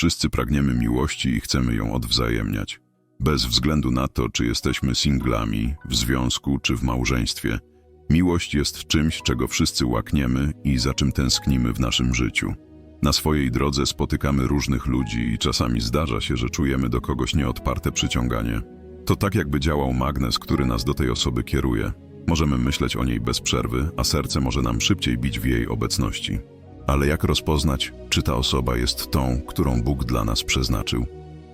Wszyscy pragniemy miłości i chcemy ją odwzajemniać. Bez względu na to, czy jesteśmy singlami, w związku czy w małżeństwie, miłość jest czymś, czego wszyscy łakniemy i za czym tęsknimy w naszym życiu. Na swojej drodze spotykamy różnych ludzi i czasami zdarza się, że czujemy do kogoś nieodparte przyciąganie. To tak jakby działał magnes, który nas do tej osoby kieruje. Możemy myśleć o niej bez przerwy, a serce może nam szybciej bić w jej obecności. Ale jak rozpoznać, czy ta osoba jest tą, którą Bóg dla nas przeznaczył?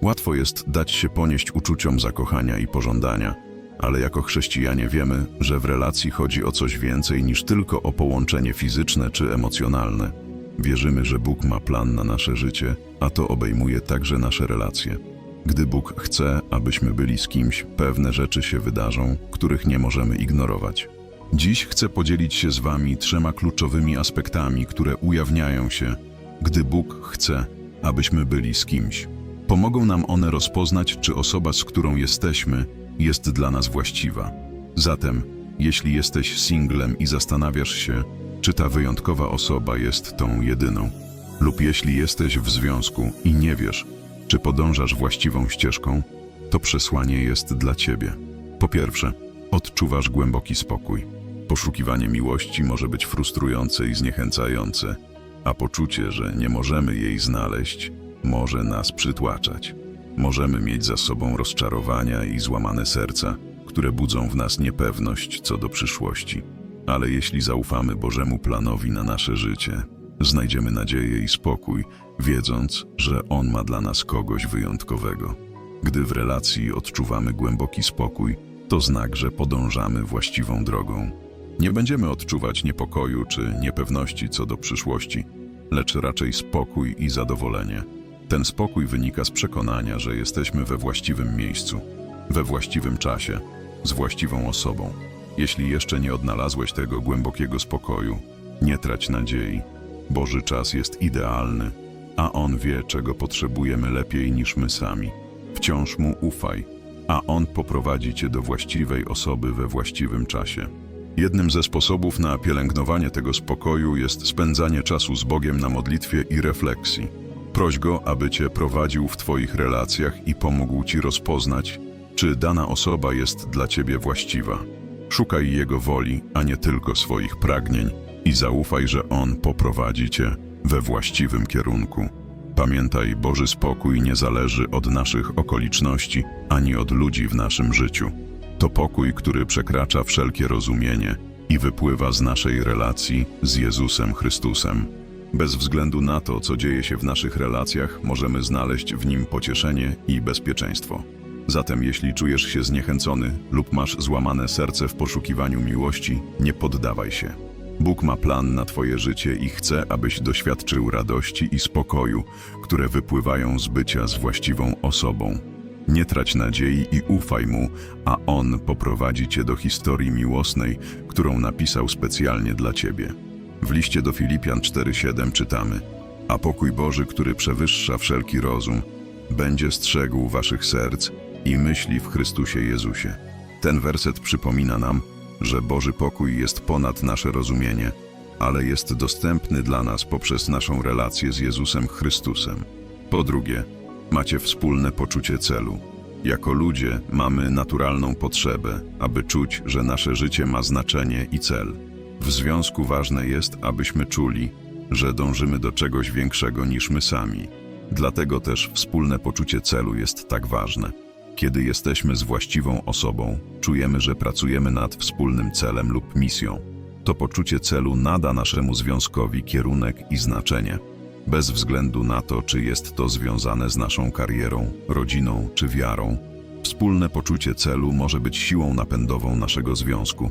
Łatwo jest dać się ponieść uczuciom zakochania i pożądania, ale jako chrześcijanie wiemy, że w relacji chodzi o coś więcej niż tylko o połączenie fizyczne czy emocjonalne. Wierzymy, że Bóg ma plan na nasze życie, a to obejmuje także nasze relacje. Gdy Bóg chce, abyśmy byli z kimś, pewne rzeczy się wydarzą, których nie możemy ignorować. Dziś chcę podzielić się z Wami trzema kluczowymi aspektami, które ujawniają się, gdy Bóg chce, abyśmy byli z kimś. Pomogą nam one rozpoznać, czy osoba, z którą jesteśmy, jest dla nas właściwa. Zatem, jeśli jesteś singlem i zastanawiasz się, czy ta wyjątkowa osoba jest tą jedyną, lub jeśli jesteś w związku i nie wiesz, czy podążasz właściwą ścieżką, to przesłanie jest dla Ciebie. Po pierwsze, odczuwasz głęboki spokój. Poszukiwanie miłości może być frustrujące i zniechęcające, a poczucie, że nie możemy jej znaleźć, może nas przytłaczać. Możemy mieć za sobą rozczarowania i złamane serca, które budzą w nas niepewność co do przyszłości. Ale jeśli zaufamy Bożemu planowi na nasze życie, znajdziemy nadzieję i spokój, wiedząc, że On ma dla nas kogoś wyjątkowego. Gdy w relacji odczuwamy głęboki spokój, to znak, że podążamy właściwą drogą. Nie będziemy odczuwać niepokoju czy niepewności co do przyszłości, lecz raczej spokój i zadowolenie. Ten spokój wynika z przekonania, że jesteśmy we właściwym miejscu, we właściwym czasie, z właściwą osobą. Jeśli jeszcze nie odnalazłeś tego głębokiego spokoju, nie trać nadziei. Boży czas jest idealny, a On wie, czego potrzebujemy lepiej niż my sami. Wciąż Mu ufaj, a On poprowadzi Cię do właściwej osoby we właściwym czasie. Jednym ze sposobów na pielęgnowanie tego spokoju jest spędzanie czasu z Bogiem na modlitwie i refleksji. Proś Go, aby Cię prowadził w Twoich relacjach i pomógł Ci rozpoznać, czy dana osoba jest dla Ciebie właściwa. Szukaj Jego woli, a nie tylko swoich pragnień i zaufaj, że On poprowadzi Cię we właściwym kierunku. Pamiętaj, Boży spokój nie zależy od naszych okoliczności ani od ludzi w naszym życiu. To pokój, który przekracza wszelkie rozumienie i wypływa z naszej relacji z Jezusem Chrystusem. Bez względu na to, co dzieje się w naszych relacjach, możemy znaleźć w nim pocieszenie i bezpieczeństwo. Zatem, jeśli czujesz się zniechęcony lub masz złamane serce w poszukiwaniu miłości, nie poddawaj się. Bóg ma plan na Twoje życie i chce, abyś doświadczył radości i spokoju, które wypływają z bycia z właściwą osobą. Nie trać nadziei i ufaj Mu, a On poprowadzi Cię do historii miłosnej, którą napisał specjalnie dla Ciebie. W liście do Filipian 4:7 czytamy: A pokój Boży, który przewyższa wszelki rozum, będzie strzegł waszych serc i myśli w Chrystusie Jezusie. Ten werset przypomina nam, że Boży pokój jest ponad nasze rozumienie, ale jest dostępny dla nas poprzez naszą relację z Jezusem Chrystusem. Po drugie, macie wspólne poczucie celu. Jako ludzie mamy naturalną potrzebę, aby czuć, że nasze życie ma znaczenie i cel. W związku ważne jest, abyśmy czuli, że dążymy do czegoś większego niż my sami. Dlatego też wspólne poczucie celu jest tak ważne. Kiedy jesteśmy z właściwą osobą, czujemy, że pracujemy nad wspólnym celem lub misją. To poczucie celu nada naszemu związkowi kierunek i znaczenie. Bez względu na to, czy jest to związane z naszą karierą, rodziną czy wiarą, wspólne poczucie celu może być siłą napędową naszego związku.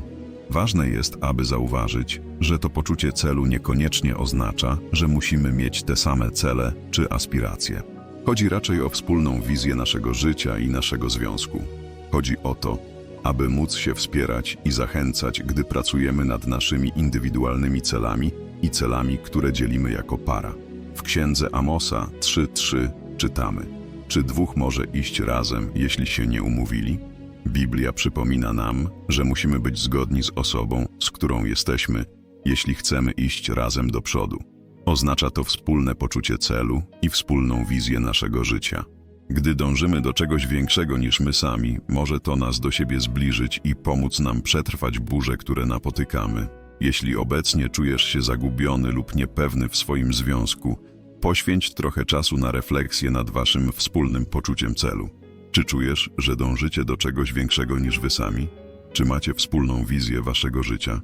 Ważne jest, aby zauważyć, że to poczucie celu niekoniecznie oznacza, że musimy mieć te same cele czy aspiracje. Chodzi raczej o wspólną wizję naszego życia i naszego związku. Chodzi o to, aby móc się wspierać i zachęcać, gdy pracujemy nad naszymi indywidualnymi celami i celami, które dzielimy jako para. W księdze Amosa 3:3 czytamy: Czy dwóch może iść razem, jeśli się nie umówili? Biblia przypomina nam, że musimy być zgodni z osobą, z którą jesteśmy, jeśli chcemy iść razem do przodu. Oznacza to wspólne poczucie celu i wspólną wizję naszego życia. Gdy dążymy do czegoś większego niż my sami, może to nas do siebie zbliżyć i pomóc nam przetrwać burze, które napotykamy. Jeśli obecnie czujesz się zagubiony lub niepewny w swoim związku, poświęć trochę czasu na refleksję nad waszym wspólnym poczuciem celu. Czy czujesz, że dążycie do czegoś większego niż wy sami? Czy macie wspólną wizję waszego życia?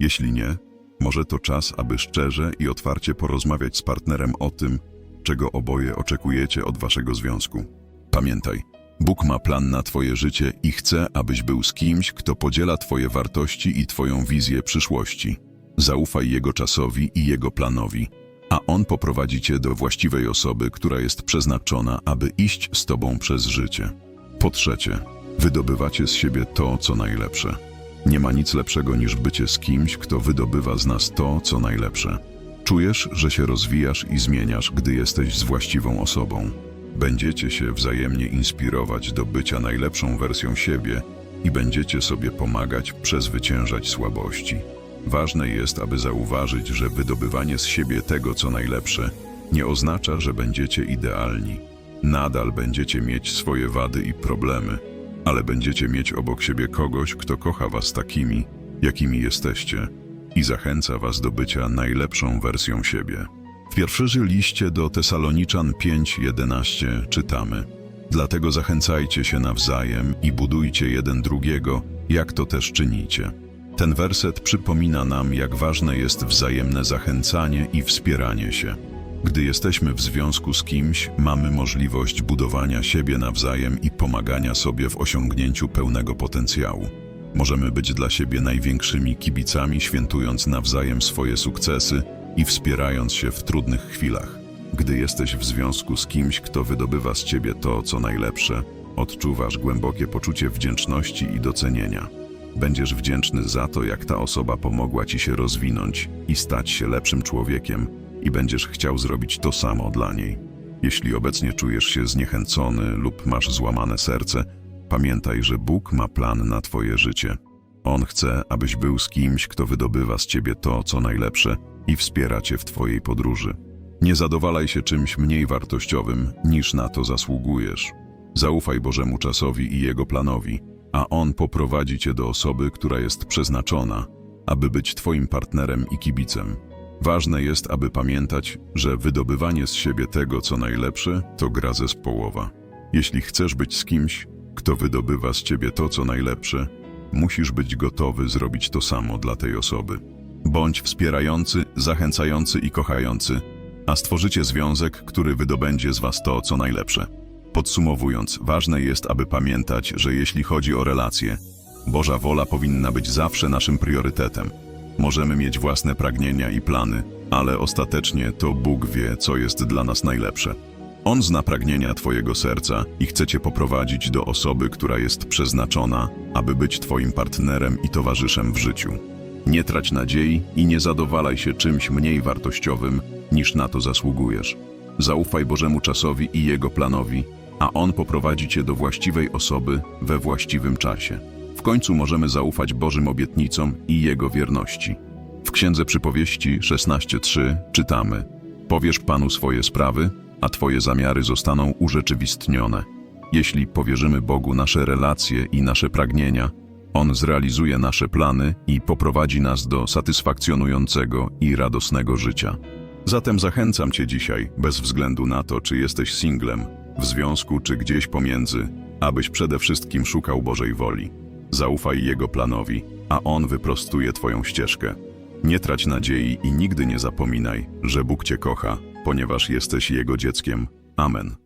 Jeśli nie, może to czas, aby szczerze i otwarcie porozmawiać z partnerem o tym, czego oboje oczekujecie od waszego związku. Pamiętaj, Bóg ma plan na twoje życie i chce, abyś był z kimś, kto podziela twoje wartości i twoją wizję przyszłości. Zaufaj Jego czasowi i Jego planowi, a On poprowadzi cię do właściwej osoby, która jest przeznaczona, aby iść z tobą przez życie. Po trzecie, wydobywacie z siebie to, co najlepsze. Nie ma nic lepszego niż bycie z kimś, kto wydobywa z nas to, co najlepsze. Czujesz, że się rozwijasz i zmieniasz, gdy jesteś z właściwą osobą. Będziecie się wzajemnie inspirować do bycia najlepszą wersją siebie i będziecie sobie pomagać przezwyciężać słabości. Ważne jest, aby zauważyć, że wydobywanie z siebie tego, co najlepsze, nie oznacza, że będziecie idealni. Nadal będziecie mieć swoje wady i problemy, ale będziecie mieć obok siebie kogoś, kto kocha was takimi, jakimi jesteście i zachęca was do bycia najlepszą wersją siebie. W pierwszym liście do Tesaloniczan 5:11 czytamy: Dlatego zachęcajcie się nawzajem i budujcie jeden drugiego, jak to też czynicie. Ten werset przypomina nam, jak ważne jest wzajemne zachęcanie i wspieranie się. Gdy jesteśmy w związku z kimś, mamy możliwość budowania siebie nawzajem i pomagania sobie w osiągnięciu pełnego potencjału. Możemy być dla siebie największymi kibicami, świętując nawzajem swoje sukcesy i wspierając się w trudnych chwilach. Gdy jesteś w związku z kimś, kto wydobywa z ciebie to, co najlepsze, odczuwasz głębokie poczucie wdzięczności i docenienia. Będziesz wdzięczny za to, jak ta osoba pomogła ci się rozwinąć i stać się lepszym człowiekiem, i będziesz chciał zrobić to samo dla niej. Jeśli obecnie czujesz się zniechęcony lub masz złamane serce, pamiętaj, że Bóg ma plan na Twoje życie. On chce, abyś był z kimś, kto wydobywa z ciebie to, co najlepsze i wspiera cię w Twojej podróży. Nie zadowalaj się czymś mniej wartościowym, niż na to zasługujesz. Zaufaj Bożemu czasowi i Jego planowi, a On poprowadzi cię do osoby, która jest przeznaczona, aby być Twoim partnerem i kibicem. Ważne jest, aby pamiętać, że wydobywanie z siebie tego, co najlepsze, to gra zespołowa. Jeśli chcesz być z kimś, kto wydobywa z ciebie to, co najlepsze, musisz być gotowy zrobić to samo dla tej osoby. Bądź wspierający, zachęcający i kochający, a stworzycie związek, który wydobędzie z was to, co najlepsze. Podsumowując, ważne jest, aby pamiętać, że jeśli chodzi o relacje, Boża wola powinna być zawsze naszym priorytetem. Możemy mieć własne pragnienia i plany, ale ostatecznie to Bóg wie, co jest dla nas najlepsze. On zna pragnienia Twojego serca i chce Cię poprowadzić do osoby, która jest przeznaczona, aby być Twoim partnerem i towarzyszem w życiu. Nie trać nadziei i nie zadowalaj się czymś mniej wartościowym, niż na to zasługujesz. Zaufaj Bożemu czasowi i Jego planowi, a On poprowadzi Cię do właściwej osoby we właściwym czasie. W końcu możemy zaufać Bożym obietnicom i Jego wierności. W Księdze Przypowieści 16.3 czytamy Powiesz Panu swoje sprawy, a Twoje zamiary zostaną urzeczywistnione. Jeśli powierzymy Bogu nasze relacje i nasze pragnienia, On zrealizuje nasze plany i poprowadzi nas do satysfakcjonującego i radosnego życia. Zatem zachęcam Cię dzisiaj, bez względu na to, czy jesteś singlem, w związku czy gdzieś pomiędzy, abyś przede wszystkim szukał Bożej woli. Zaufaj Jego planowi, a On wyprostuje Twoją ścieżkę. Nie trać nadziei i nigdy nie zapominaj, że Bóg Cię kocha, ponieważ jesteś Jego dzieckiem. Amen.